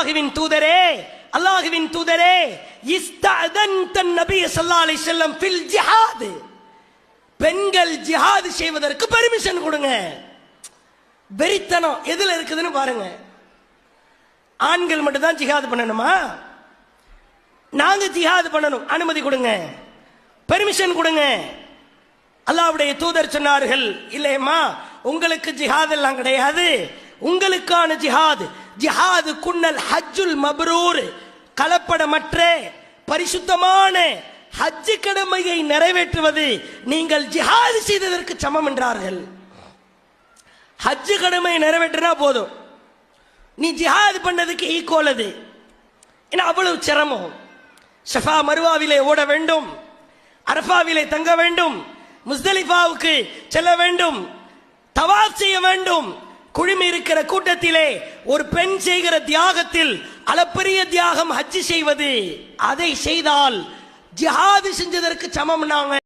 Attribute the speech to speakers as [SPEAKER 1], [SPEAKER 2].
[SPEAKER 1] அல்லாஹுவின் தூதரே அல்லாஹுவின் தூதரே இஸ்தஅதன்த நபி ஸல்லல்லாஹு பெண்கள் ஜிஹாது செய்வதற்கு பெர்மிஷன் கொடுங்க. வெறித்தனம் எதுல இருக்குதுன்னு பாருங்க. ஆண்கள் மட்டும் தான் ஜிஹாது பண்ணணுமா? நாங்க ஜிஹாது பண்ணணும். அனுமதி கொடுங்க. பெர்மிஷன் கொடுங்க. அல்லாவுடைய தூதர் சொன்னார்கள் இல்லையம்மா உங்களுக்கு ஜிஹாதெல்லாம் கிடையாது. உங்களுக்கான ஜிஹாது. ஜிஹாது குன்னல் ஹஜ்ஜுல் மப்ரூர். கலப்படமற்ற பரிசுத்தமான ஹஜ்ஜு கடமையை நிறைவேற்றுவது நீங்கள் ஜிஹாது செய்ததற்கு சமம் என்றார்கள். ஹஜ்ஜு கடமை நிறைவேற்றினா போதும். நீ ஜிஹாது பண்ணதுக்கு ஈக்குவல் அது. ஏன்னா அவ்வளவு சிரமம். ஷஃபா மருவாவிலே ஓட வேண்டும். அரஃபாவிலே தங்க வேண்டும். முஸ்தலிஃபாவுக்கு செல்ல வேண்டும். தவாப் செய்ய வேண்டும். இருக்கிற கூட்டத்திலே ஒரு பெண் செய்கிற தியாகத்தில் அளப்பரிய தியாகம் ஹஜ்ஜி செய்வது. அதை செய்தால் ஜிஹாது செஞ்சதற்கு சமம் நாங்கள்.